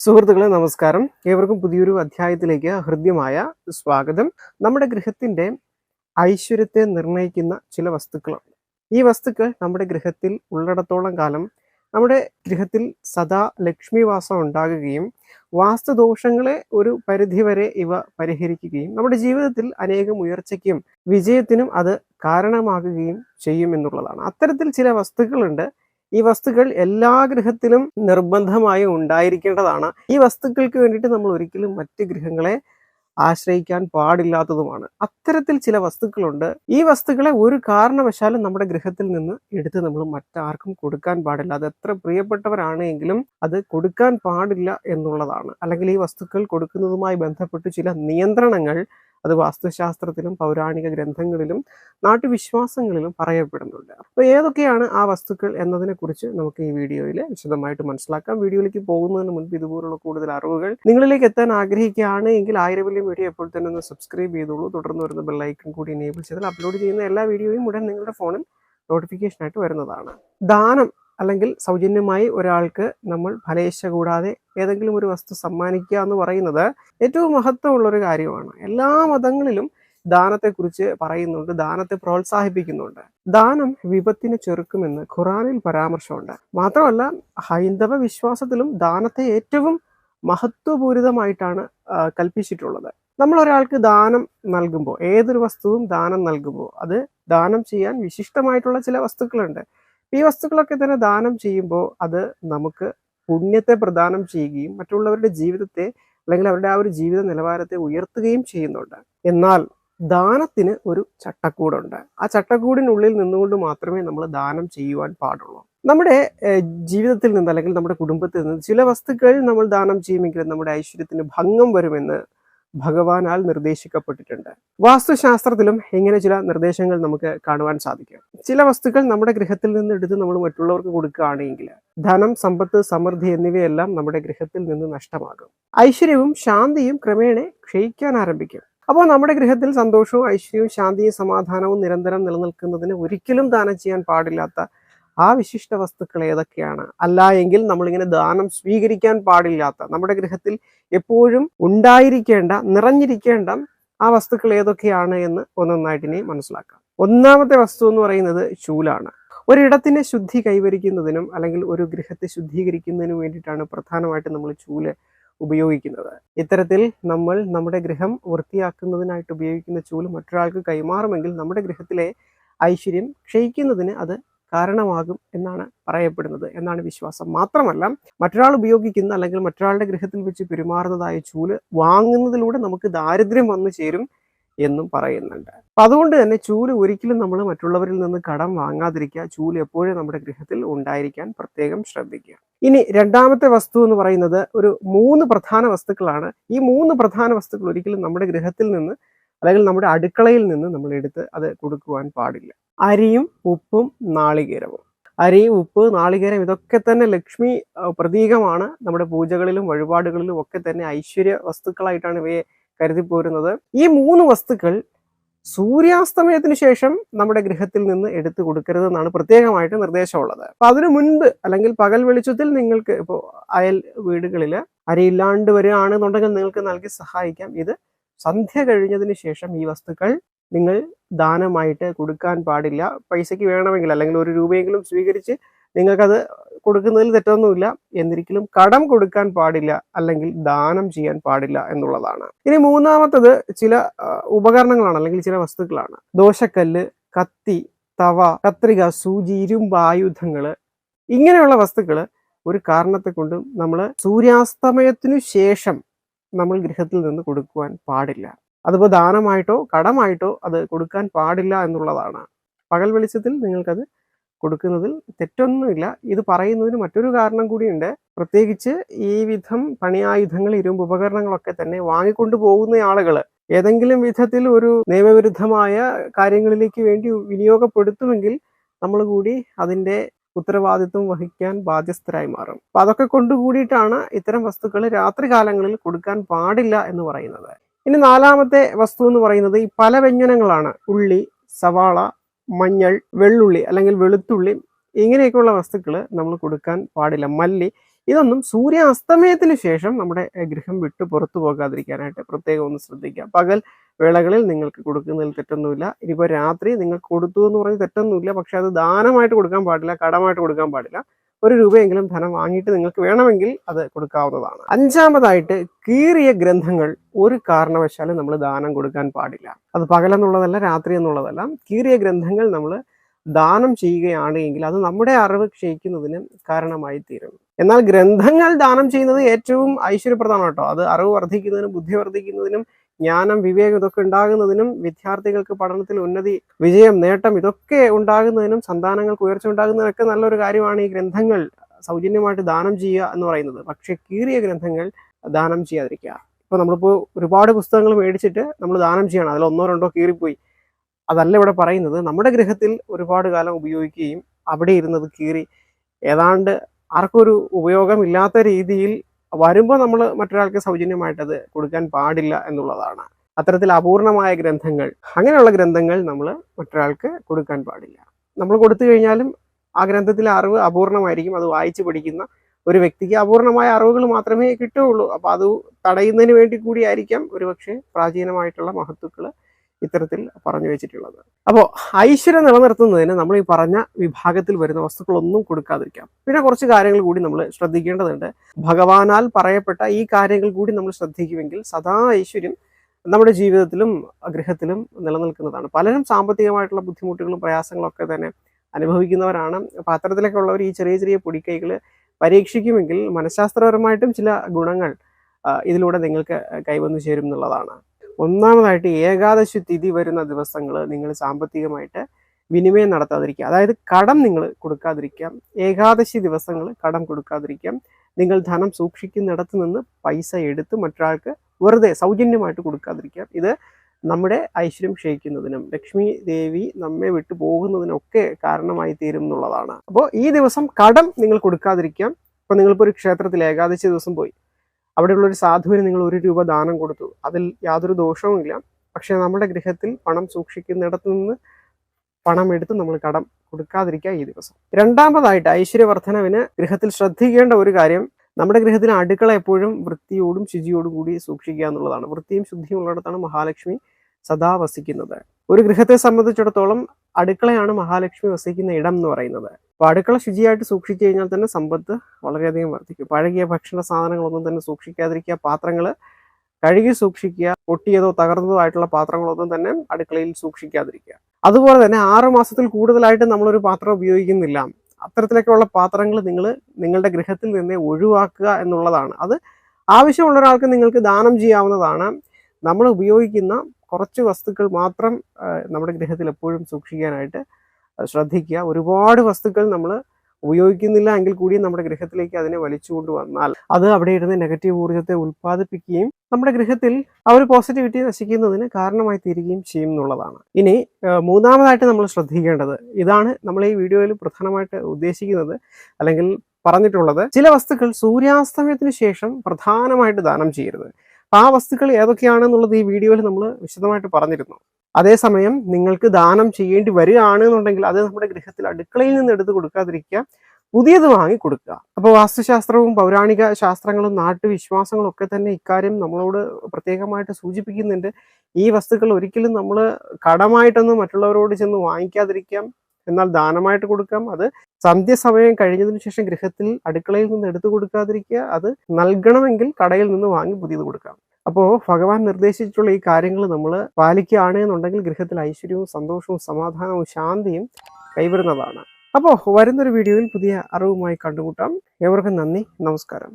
സുഹൃത്തുക്കളെ നമസ്കാരം. ഏവർക്കും പുതിയൊരു അധ്യായത്തിലേക്ക് ഹൃദ്യമായ സ്വാഗതം. നമ്മുടെ ഗൃഹത്തിന്റെ ഐശ്വര്യത്തെ നിർണയിക്കുന്ന ചില വസ്തുക്കളാണ്. ഈ വസ്തുക്കൾ നമ്മുടെ ഗൃഹത്തിൽ ഉള്ളിടത്തോളം കാലം നമ്മുടെ ഗൃഹത്തിൽ സദാ ലക്ഷ്മിവാസം ഉണ്ടാകുകയും വാസ്തുദോഷങ്ങളെ ഒരു പരിധിവരെ ഇവ പരിഹരിക്കുകയും നമ്മുടെ ജീവിതത്തിൽ അനേകം ഉയർച്ചയ്ക്കും വിജയത്തിനും അത് കാരണമാകുകയും ചെയ്യും എന്നുള്ളതാണ്. അത്തരത്തിൽ ചില വസ്തുക്കളുണ്ട്. ഈ വസ്തുക്കൾ എല്ലാ ഗ്രഹത്തിലും നിർബന്ധമായി ഉണ്ടായിരിക്കേണ്ടതാണ്. ഈ വസ്തുക്കൾക്ക് വേണ്ടിയിട്ട് നമ്മൾ ഒരിക്കലും മറ്റ് ഗ്രഹങ്ങളെ ആശ്രയിക്കാൻ പാടില്ലാത്തതുമാണ്. അത്തരത്തിൽ ചില വസ്തുക്കളുണ്ട്. ഈ വസ്തുക്കളെ ഒരു കാരണവശാലും നമ്മുടെ ഗ്രഹത്തിൽ നിന്ന് എടുത്ത് നമ്മൾ മറ്റാർക്കും കൊടുക്കാൻ പാടില്ല. അത് എത്ര പ്രിയപ്പെട്ടവരാണെങ്കിലും അത് കൊടുക്കാൻ പാടില്ല എന്നുള്ളതാണ്. അല്ലെങ്കിൽ ഈ വസ്തുക്കൾ കൊടുക്കുന്നതുമായി ബന്ധപ്പെട്ട് ചില നിയന്ത്രണങ്ങൾ അത് വാസ്തുശാസ്ത്രത്തിലും പൗരാണിക ഗ്രന്ഥങ്ങളിലും നാട്ടുവിശ്വാസങ്ങളിലും പറയപ്പെടുന്നുണ്ട്. അപ്പോൾ ഏതൊക്കെയാണ് ആ വസ്തുക്കൾ എന്നതിനെക്കുറിച്ച് നമുക്ക് ഈ വീഡിയോയിൽ വിശദമായിട്ട് മനസ്സിലാക്കാം. വീഡിയോയിലേക്ക് പോകുന്നതിന് മുൻപ് ഇതുപോലുള്ള കൂടുതൽ അറിവുകൾ നിങ്ങളിലേക്ക് എത്താൻ ആഗ്രഹിക്കുകയാണ് എങ്കിൽ ആയിരം വലിയ വീഡിയോ എപ്പോൾ തന്നെ ഒന്ന് സബ്സ്ക്രൈബ് ചെയ്തോളൂ. തുടർന്ന് വരുന്ന ബെല്ലൈക്കൺ കൂടി എനേബിൾ ചെയ്താൽ അപ്ലോഡ് ചെയ്യുന്ന എല്ലാ വീഡിയോയും ഉടൻ നിങ്ങളുടെ ഫോണിൽ നോട്ടിഫിക്കേഷനായിട്ട് വരുന്നതാണ്. ദാനം അല്ലെങ്കിൽ സൗജന്യമായി ഒരാൾക്ക് നമ്മൾ ഫലേശ കൂടാതെ ഏതെങ്കിലും ഒരു വസ്തു സമ്മാനിക്കുക എന്ന് പറയുന്നത് ഏറ്റവും മഹത്വമുള്ള ഒരു കാര്യമാണ്. എല്ലാ മതങ്ങളിലും ദാനത്തെക്കുറിച്ച് പറയുന്നുണ്ട് ദാനത്തെ പ്രോത്സാഹിപ്പിക്കുന്നുണ്ട്. ദാനം വിപത്തിനെ ചെറുക്കുമെന്ന് ഖുറാനിൽ പരാമർശമുണ്ട്. മാത്രമല്ല ഹൈന്ദവ വിശ്വാസത്തിലും ദാനത്തെ ഏറ്റവും മഹത്വപൂരിതമായിട്ടാണ് കൽപ്പിച്ചിട്ടുള്ളത്. നമ്മൾ ഒരാൾക്ക് ദാനം നൽകുമ്പോൾ ഏതൊരു വസ്തുവും ദാനം നൽകുമ്പോൾ അത് ദാനം ചെയ്യാൻ വിശിഷ്ടമായിട്ടുള്ള ചില വസ്തുക്കളുണ്ട്. ഈ വസ്തുക്കളൊക്കെ തന്നെ ദാനം ചെയ്യുമ്പോൾ അത് നമുക്ക് പുണ്യത്തെ പ്രദാനം ചെയ്യുകയും മറ്റുള്ളവരുടെ ജീവിതത്തെ അല്ലെങ്കിൽ അവരുടെ ആ ഒരു ജീവിത നിലവാരത്തെ ഉയർത്തുകയും ചെയ്യുന്നുണ്ട്. എന്നാൽ ദാനത്തിന് ഒരു ചട്ടക്കൂടുണ്ട്. ആ ചട്ടക്കൂടിനുള്ളിൽ നിന്നുകൊണ്ട് മാത്രമേ നമ്മൾ ദാനം ചെയ്യുവാൻ പാടുള്ളൂ. നമ്മുടെ ജീവിതത്തിൽ നിന്ന് അല്ലെങ്കിൽ നമ്മുടെ കുടുംബത്തിൽ നിന്ന് ചില വസ്തുക്കൾ നമ്മൾ ദാനം ചെയ്യുമെങ്കിലും നമ്മുടെ ഐശ്വര്യത്തിന് ഭംഗം വരുമെന്ന് ഭഗവാനാൽ നിർദ്ദേശിക്കപ്പെട്ടിട്ടുണ്ട്. വാസ്തുശാസ്ത്രത്തിലും ഇങ്ങനെ ചില നിർദ്ദേശങ്ങൾ നമുക്ക് കാണുവാൻ സാധിക്കും. ചില വസ്തുക്കൾ നമ്മുടെ ഗൃഹത്തിൽ നിന്ന് എടുത്ത് നമ്മൾ മറ്റുള്ളവർക്ക് കൊടുക്കുകയാണെങ്കിൽ ധനം സമ്പത്ത് സമൃദ്ധി എന്നിവയെല്ലാം നമ്മുടെ ഗൃഹത്തിൽ നിന്ന് നഷ്ടമാകും. ഐശ്വര്യവും ശാന്തിയും ക്രമേണ ക്ഷയിക്കാൻ ആരംഭിക്കും. അപ്പോൾ നമ്മുടെ ഗൃഹത്തിൽ സന്തോഷവും ഐശ്വര്യവും ശാന്തിയും സമാധാനവും നിരന്തരം നിലനിൽക്കുന്നതിന് ഒരിക്കലും ദാനം ചെയ്യാൻ പാടില്ലാത്ത ആ വിശിഷ്ട വസ്തുക്കൾ ഏതൊക്കെയാണ്? അല്ല എങ്കിൽ നമ്മളിങ്ങനെ ദാനം സ്വീകരിക്കാൻ പാടില്ലാത്ത നമ്മുടെ ഗൃഹത്തിൽ എപ്പോഴും ഉണ്ടായിരിക്കേണ്ട നിറഞ്ഞിരിക്കേണ്ട ആ വസ്തുക്കൾ ഏതൊക്കെയാണ് എന്ന് ഒന്നൊന്നായിട്ട് ഇനി മനസ്സിലാക്കാം. ഒന്നാമത്തെ വസ്തു എന്ന് പറയുന്നത് ചൂലാണ് ഒരിടത്തിനെ ശുദ്ധി കൈവരിക്കുന്നതിനും അല്ലെങ്കിൽ ഒരു ഗൃഹത്തെ ശുദ്ധീകരിക്കുന്നതിനും വേണ്ടിയിട്ടാണ് പ്രധാനമായിട്ടും നമ്മൾ ചൂൽ ഉപയോഗിക്കുന്നത്. ഇത്തരത്തിൽ നമ്മൾ നമ്മുടെ ഗൃഹം വൃത്തിയാക്കുന്നതിനായിട്ട് ഉപയോഗിക്കുന്ന ചൂൽ മറ്റൊരാൾക്ക് കൈമാറുമെങ്കിൽ നമ്മുടെ ഗൃഹത്തിലെ ഐശ്വര്യം ക്ഷയിക്കുന്നതിന് അത് കാരണമാകും എന്നാണ് പറയപ്പെടുന്നത് എന്നാണ് വിശ്വാസം. മാത്രമല്ല മറ്റൊരാൾ ഉപയോഗിക്കുന്ന അല്ലെങ്കിൽ മറ്റൊരാളുടെ ഗൃഹത്തിൽ വെച്ച് പെരുമാറുന്നതായ ചൂൽ വാങ്ങുന്നതിലൂടെ നമുക്ക് ദാരിദ്ര്യം വന്നു ചേരും എന്നും പറയുന്നുണ്ട്. അപ്പൊ അതുകൊണ്ട് തന്നെ ചൂൽ ഒരിക്കലും നമ്മൾ മറ്റുള്ളവരിൽ നിന്ന് കടം വാങ്ങാതിരിക്കുക ചൂൽ എപ്പോഴും നമ്മുടെ ഗൃഹത്തിൽ ഉണ്ടായിരിക്കാൻ പ്രത്യേകം ശ്രദ്ധിക്കുക. ഇനി രണ്ടാമത്തെ വസ്തു എന്ന് പറയുന്നത് ഒരു മൂന്ന് പ്രധാന വസ്തുക്കളാണ്. ഈ മൂന്ന് പ്രധാന വസ്തുക്കൾ ഒരിക്കലും നമ്മുടെ ഗൃഹത്തിൽ നിന്ന് അല്ലെങ്കിൽ നമ്മുടെ അടുക്കളയിൽ നിന്ന് നമ്മൾ എടുത്ത് അത് കൊടുക്കുവാൻ പാടില്ല. അരിയും ഉപ്പും നാളികേരവും. അരി ഉപ്പ് നാളികേരം ഇതൊക്കെ തന്നെ ലക്ഷ്മി പ്രതീകമാണ്. നമ്മുടെ പൂജകളിലും വഴിപാടുകളിലും ഒക്കെ തന്നെ ഐശ്വര്യ വസ്തുക്കളായിട്ടാണ് ഇവയെ കരുതി പോരുന്നത്. ഈ മൂന്ന് വസ്തുക്കൾ സൂര്യാസ്തമയത്തിന് ശേഷം നമ്മുടെ ഗൃഹത്തിൽ നിന്ന് എടുത്തു കൊടുക്കരുത് എന്നാണ് പ്രത്യേകമായിട്ട് നിർദ്ദേശമുള്ളത്. അപ്പൊ അതിനു മുൻപ് അല്ലെങ്കിൽ പകൽ വെളിച്ചത്തിൽ നിങ്ങൾക്ക് ഇപ്പോൾ അയൽ വീടുകളിൽ അരിയില്ലാണ്ട് വരികയാണെന്നുണ്ടെങ്കിൽ നിങ്ങൾക്ക് നൽകി സഹായിക്കാം. ഇത് സന്ധ്യ കഴിഞ്ഞതിന് ശേഷം ഈ വസ്തുക്കൾ നിങ്ങൾ ദാനമായിട്ട് കൊടുക്കാൻ പാടില്ല. പൈസയ്ക്ക് വേണമെങ്കിൽ അല്ലെങ്കിൽ ഒരു രൂപയെങ്കിലും സ്വീകരിച്ച് നിങ്ങൾക്കത് കൊടുക്കുന്നതിൽ തെറ്റൊന്നുമില്ല. എന്നിരിക്കലും കടം കൊടുക്കാൻ പാടില്ല അല്ലെങ്കിൽ ദാനം ചെയ്യാൻ പാടില്ല എന്നുള്ളതാണ്. ഇനി മൂന്നാമത്തത് ചില ഉപകരണങ്ങളാണ് അല്ലെങ്കിൽ ചില വസ്തുക്കളാണ്. ദോശക്കല്ല് കത്തി തവ കത്രിക സൂചി ഇരുമ്പ് ആയുധങ്ങൾ ഇങ്ങനെയുള്ള വസ്തുക്കൾ ഒരു കാരണത്തെ കൊണ്ടും നമ്മൾ സൂര്യാസ്തമയത്തിനു ശേഷം നമ്മൾ ഗൃഹത്തിൽ നിന്ന് കൊടുക്കുവാൻ പാടില്ല. അതിപ്പോൾ ദാനമായിട്ടോ കടമായിട്ടോ അത് കൊടുക്കാൻ പാടില്ല എന്നുള്ളതാണ്. പകൽ വെളിച്ചത്തിൽ നിങ്ങൾക്കത് കൊടുക്കുന്നതിൽ തെറ്റൊന്നുമില്ല. ഇത് പറയുന്നതിന് മറ്റൊരു കാരണം കൂടിയുണ്ട്. പ്രത്യേകിച്ച് ഈ വിധം പണിയായുധങ്ങൾ ഇരുമ്പ് ഉപകരണങ്ങളൊക്കെ തന്നെ വാങ്ങിക്കൊണ്ടു പോകുന്ന ആളുകൾ ഏതെങ്കിലും വിധത്തിൽ ഒരു നിയമവിരുദ്ധമായ കാര്യങ്ങളിലേക്ക് വേണ്ടി വിനിയോഗപ്പെടുത്തുമെങ്കിൽ നമ്മൾ കൂടി അതിന്റെ ഉത്തരവാദിത്വം വഹിക്കാൻ ബാധ്യസ്ഥരായി മാറും. അപ്പൊ അതൊക്കെ കൊണ്ടുകൂടിയിട്ടാണ് ഇത്തരം വസ്തുക്കൾ രാത്രികാലങ്ങളിൽ കൊടുക്കാൻ പാടില്ല എന്ന് പറയുന്നത്. ഇനി നാലാമത്തെ വസ്തു എന്ന് പറയുന്നത് ഈ പല വ്യഞ്ജനങ്ങളാണ്. ഉള്ളി സവാള മഞ്ഞൾ വെള്ളുള്ളി അല്ലെങ്കിൽ വെളുത്തുള്ളി ഇങ്ങനെയൊക്കെയുള്ള വസ്തുക്കൾ നമ്മൾ കൊടുക്കാൻ പാടില്ല. മല്ലി ഇതൊന്നും സൂര്യ സൂര്യാസ്തമയത്തിന് ശേഷം നമ്മുടെ ഗൃഹം വിട്ട് പുറത്തു പോകാതിരിക്കാനായിട്ട് പ്രത്യേകം ഒന്ന് ശ്രദ്ധിക്കുക. പകൽ വേളകളിൽ നിങ്ങൾക്ക് കൊടുക്കുന്നതിൽ തെറ്റൊന്നുമില്ല. ഇനിയിപ്പോൾ രാത്രി നിങ്ങൾ കൊടുത്തു എന്ന് പറഞ്ഞ് തെറ്റൊന്നുമില്ല. പക്ഷെ അത് ദാനമായിട്ട് കൊടുക്കാൻ പാടില്ല കടമായിട്ട് കൊടുക്കാൻ പാടില്ല. ഒരു രൂപയെങ്കിലും ധനം വാങ്ങിയിട്ട് നിങ്ങൾക്ക് വേണമെങ്കിൽ അത് കൊടുക്കാവുന്നതാണ്. അഞ്ചാമതായിട്ട് കീറിയ ഗ്രന്ഥങ്ങൾ ഒരു കാരണവശാലും നമ്മൾ ദാനം കൊടുക്കാൻ പാടില്ല. അത് പകലെന്നുള്ളതല്ല രാത്രി എന്നുള്ളതല്ല. കീറിയ ഗ്രന്ഥങ്ങൾ നമ്മൾ ദാനം ചെയ്യുകയാണ് എങ്കിൽ അത് നമ്മുടെ അറിവ് ക്ഷയിക്കുന്നതിന് കാരണമായി തീരും എന്നാൽ ഗ്രന്ഥങ്ങൾ ദാനം ചെയ്യുന്നത് ഏറ്റവും ഐശ്വര്യപ്രദമാണ് കേട്ടോ. അത് അറിവ് വർദ്ധിക്കുന്നതിനും ബുദ്ധി വർദ്ധിക്കുന്നതിനും ജ്ഞാനം വിവേകം ഇതൊക്കെ ഉണ്ടാകുന്നതിനും വിദ്യാർത്ഥികൾക്ക് പഠനത്തിൽ ഉന്നതി വിജയം നേട്ടം ഇതൊക്കെ ഉണ്ടാകുന്നതിനും സന്താനങ്ങൾക്ക് ഉയർച്ച ഉണ്ടാകുന്നതിനൊക്കെ നല്ലൊരു കാര്യമാണ് ഈ ഗ്രന്ഥങ്ങൾ സൗജന്യമായിട്ട് ദാനം ചെയ്യുക എന്ന് പറയുന്നത്. പക്ഷേ കീറിയ ഗ്രന്ഥങ്ങൾ ദാനം ചെയ്യാതിരിക്കുക. ഇപ്പൊ നമ്മളിപ്പോൾ ഒരുപാട് പുസ്തകങ്ങൾ മേടിച്ചിട്ട് നമ്മൾ ദാനം ചെയ്യണം. അതിൽ ഒന്നോ രണ്ടോ കീറിപ്പോയി. അതല്ല ഇവിടെ പറയുന്നത് നമ്മുടെ ഗ്രഹത്തിൽ ഒരുപാട് കാലം ഉപയോഗിക്കുകയും അവിടെ ഇരുന്നത് കീറി. ഏതാണ്ട് ആർക്കൊരു ഉപയോഗമില്ലാത്ത രീതിയിൽ വരുമ്പോൾ നമ്മൾ മറ്റൊരാൾക്ക് സൗജന്യമായിട്ടത് കൊടുക്കാൻ പാടില്ല എന്നുള്ളതാണ്. അത്തരത്തിൽ അപൂർണമായ ഗ്രന്ഥങ്ങൾ അങ്ങനെയുള്ള ഗ്രന്ഥങ്ങൾ നമ്മൾ മറ്റൊരാൾക്ക് കൊടുക്കാൻ പാടില്ല. നമ്മൾ കൊടുത്തു കഴിഞ്ഞാലും ആ ഗ്രന്ഥത്തിലെ അറിവ് അപൂർണമായിരിക്കും. അത് വായിച്ചു പഠിക്കുന്ന ഒരു വ്യക്തിക്ക് അപൂർണമായ അറിവുകൾ മാത്രമേ കിട്ടുകയുള്ളൂ. അപ്പോൾ അത് തടയുന്നതിന് വേണ്ടി കൂടിയായിരിക്കാം ഒരുപക്ഷെ പ്രാചീനമായിട്ടുള്ള മഹത്തുക്കൾ ഇത്തരത്തിൽ പറഞ്ഞു വെച്ചിട്ടുള്ളത്. അപ്പോൾ ഐശ്വര്യം നിലനിർത്തുന്നതിന് നമ്മൾ ഈ പറഞ്ഞ വിഭാഗത്തിൽ വരുന്ന വസ്തുക്കളൊന്നും കൊടുക്കാതിരിക്കാം. പിന്നെ കുറച്ച് കാര്യങ്ങൾ കൂടി നമ്മൾ ശ്രദ്ധിക്കേണ്ടതുണ്ട്. ഭഗവാനാൽ പറയപ്പെട്ട ഈ കാര്യങ്ങൾ കൂടി നമ്മൾ ശ്രദ്ധിക്കുമെങ്കിൽ സദാ ഐശ്വര്യം നമ്മുടെ ജീവിതത്തിലും ഗൃഹത്തിലും നിലനിൽക്കുന്നതാണ്. പലരും സാമ്പത്തികമായിട്ടുള്ള ബുദ്ധിമുട്ടുകളും പ്രയാസങ്ങളും ഒക്കെ തന്നെ അനുഭവിക്കുന്നവരാണ്. അപ്പോൾ അത്തരത്തിലൊക്കെ ഉള്ളവർ ഈ ചെറിയ ചെറിയ പൊടിക്കൈകൾ പരീക്ഷിക്കുമെങ്കിൽ മനഃശാസ്ത്രപരമായിട്ടും ചില ഗുണങ്ങൾ ഇതിലൂടെ നിങ്ങൾക്ക് കൈവന്നു ചേരും എന്നുള്ളതാണ്. ഒന്നാമതായിട്ട് ഏകാദശി തിഥി വരുന്ന ദിവസങ്ങൾ നിങ്ങൾ സാമ്പത്തികമായിട്ട് വിനിമയം നടത്താതിരിക്കുക. അതായത് കടം നിങ്ങൾ കൊടുക്കാതിരിക്കാം ഏകാദശി ദിവസങ്ങൾ കടം കൊടുക്കാതിരിക്കാം നിങ്ങൾ ധനം സൂക്ഷിക്കുന്നിടത്ത് നിന്ന് പൈസ എടുത്ത് മറ്റൊരാൾക്ക് വെറുതെ സൗജന്യമായിട്ട് കൊടുക്കാതിരിക്കാം ഇത് നമ്മുടെ ഐശ്വര്യം ക്ഷയിക്കുന്നതിനും ലക്ഷ്മി ദേവി നമ്മെ വിട്ടു പോകുന്നതിനൊക്കെ കാരണമായി തീരും എന്നുള്ളതാണ്. അപ്പോൾ ഈ ദിവസം കടം നിങ്ങൾ കൊടുക്കാതിരിക്കാം ഇപ്പോൾ നിങ്ങളിപ്പോൾ ഒരു ക്ഷേത്രത്തിൽ ഏകാദശി ദിവസം പോയി. അവിടെയുള്ള ഒരു സാധുവിന് നിങ്ങൾ ഒരു രൂപ ദാനം കൊടുത്തു. അതിൽ യാതൊരു ദോഷവുമില്ല പക്ഷേ നമ്മുടെ ഗൃഹത്തിൽ പണം സൂക്ഷിക്കുന്നിടത്ത് നിന്ന് പണം എടുത്ത് നമ്മൾ കടം കൊടുക്കാതിരിക്കുക ഈ ദിവസം. രണ്ടാമതായിട്ട് ഐശ്വര്യവർദ്ധനവിന് ഗൃഹത്തിൽ ശ്രദ്ധിക്കേണ്ട ഒരു കാര്യം നമ്മുടെ ഗൃഹത്തിലെ അടുക്കള എപ്പോഴും വൃത്തിയോടും ശുചിയോടും കൂടി സൂക്ഷിക്കുക എന്നുള്ളതാണ്. വൃത്തിയും ശുദ്ധിയും ഉള്ളിടത്താണ് മഹാലക്ഷ്മി സദാ വസിക്കുന്നത്. ഒരു ഗൃഹത്തെ സംബന്ധിച്ചിടത്തോളം അടുക്കളയാണ് മഹാലക്ഷ്മി വസിക്കുന്ന ഇടം എന്ന് പറയുന്നത്. അപ്പൊ അടുക്കള ശുചിയായിട്ട് സൂക്ഷിച്ചു കഴിഞ്ഞാൽ തന്നെ സമ്പത്ത് വളരെയധികം വർദ്ധിക്കും. പഴകിയ ഭക്ഷണ സാധനങ്ങളൊന്നും തന്നെ സൂക്ഷിക്കാതിരിക്കുക പാത്രങ്ങൾ കഴുകി സൂക്ഷിക്കുക പൊട്ടിയതോ തകർന്നതോ ആയിട്ടുള്ള പാത്രങ്ങളൊന്നും തന്നെ അടുക്കളയിൽ സൂക്ഷിക്കാതിരിക്കുക. അതുപോലെ തന്നെ ആറ് മാസത്തിൽ കൂടുതലായിട്ട് നമ്മളൊരു പാത്രം ഉപയോഗിക്കുന്നില്ല. അത്തരത്തിലൊക്കെയുള്ള പാത്രങ്ങൾ നിങ്ങൾ നിങ്ങളുടെ ഗൃഹത്തിൽ നിന്ന് ഒഴിവാക്കുക എന്നുള്ളതാണ്. അത് ആവശ്യമുള്ള ഒരാൾക്ക് നിങ്ങൾക്ക് ദാനം ചെയ്യാവുന്നതാണ്. നമ്മൾ ഉപയോഗിക്കുന്ന കുറച്ച് വസ്തുക്കൾ മാത്രം നമ്മുടെ ഗൃഹത്തിൽ എപ്പോഴും സൂക്ഷിക്കാനായിട്ട് ശ്രദ്ധിക്കുക. ഒരുപാട് വസ്തുക്കൾ നമ്മൾ ഉപയോഗിക്കുന്നില്ല എങ്കിൽ കൂടി നമ്മുടെ ഗൃഹത്തിലേക്ക് അതിനെ വലിച്ചു കൊണ്ടുവന്നാൽ അത് അവിടെ ഇരുന്ന് നെഗറ്റീവ് ഊർജത്തെ ഉൽപ്പാദിപ്പിക്കുകയും നമ്മുടെ ഗൃഹത്തിൽ ആ ഒരു പോസിറ്റിവിറ്റി നശിക്കുന്നതിന് കാരണമായി തീരുകയും ചെയ്യും എന്നുള്ളതാണ്. ഇനി മൂന്നാമതായിട്ട് നമ്മൾ ശ്രദ്ധിക്കേണ്ടത് ഇതാണ് നമ്മൾ ഈ വീഡിയോയിൽ പ്രധാനമായിട്ട് ഉദ്ദേശിക്കുന്നത് അല്ലെങ്കിൽ പറഞ്ഞിട്ടുള്ളത്. ചില വസ്തുക്കൾ സൂര്യാസ്തമയത്തിന് ശേഷം പ്രധാനമായിട്ട് ദാനം ചെയ്യരുത്. ആ വസ്തുക്കൾ ഏതൊക്കെയാണെന്നുള്ളത് ഈ വീഡിയോയിൽ നമ്മൾ വിശദമായിട്ട് പറഞ്ഞിരുന്നു. അതേസമയം നിങ്ങൾക്ക് ദാനം ചെയ്യേണ്ടി വരികയാണ് എന്നുണ്ടെങ്കിൽ അത് നമ്മുടെ ഗൃഹത്തിൽ അടുക്കളയിൽ നിന്ന് എടുത്ത് കൊടുക്കാതിരിക്കുക പുതിയത് വാങ്ങി കൊടുക്കുക. അപ്പോൾ വാസ്തുശാസ്ത്രവും പൗരാണിക ശാസ്ത്രങ്ങളും നാട്ടുവിശ്വാസങ്ങളും ഒക്കെ തന്നെ ഇക്കാര്യം നമ്മളോട് പ്രത്യേകമായിട്ട് സൂചിപ്പിക്കുന്നുണ്ട്. ഈ വസ്തുക്കൾ ഒരിക്കലും നമ്മൾ കടമായിട്ടൊന്നും മറ്റുള്ളവരോട് ചെന്ന് വാങ്ങിക്കാതിരിക്കാം. എന്നാൽ ദാനമായിട്ട് കൊടുക്കാം. അത് സന്ധ്യസമയം കഴിഞ്ഞതിന് ശേഷം ഗൃഹത്തിൽ അടുക്കളയിൽ നിന്ന് എടുത്തു കൊടുക്കാതിരിക്കുക. അത് നൽകണമെങ്കിൽ കടയിൽ നിന്ന് വാങ്ങി പുതിയത് കൊടുക്കാം. അപ്പോൾ ഭഗവാൻ നിർദ്ദേശിച്ചിട്ടുള്ള ഈ കാര്യങ്ങൾ നമ്മൾ പാലിക്കുകയാണ് എന്നുണ്ടെങ്കിൽ ഗൃഹത്തിൽ ഐശ്വര്യവും സന്തോഷവും സമാധാനവും ശാന്തിയും കൈവരുന്നതാണ്. അപ്പോൾ വരുന്നൊരു വീഡിയോയിൽ പുതിയ അറിവുമായി കണ്ടുമുട്ടാം. ഏവർക്കും നന്ദി. നമസ്കാരം.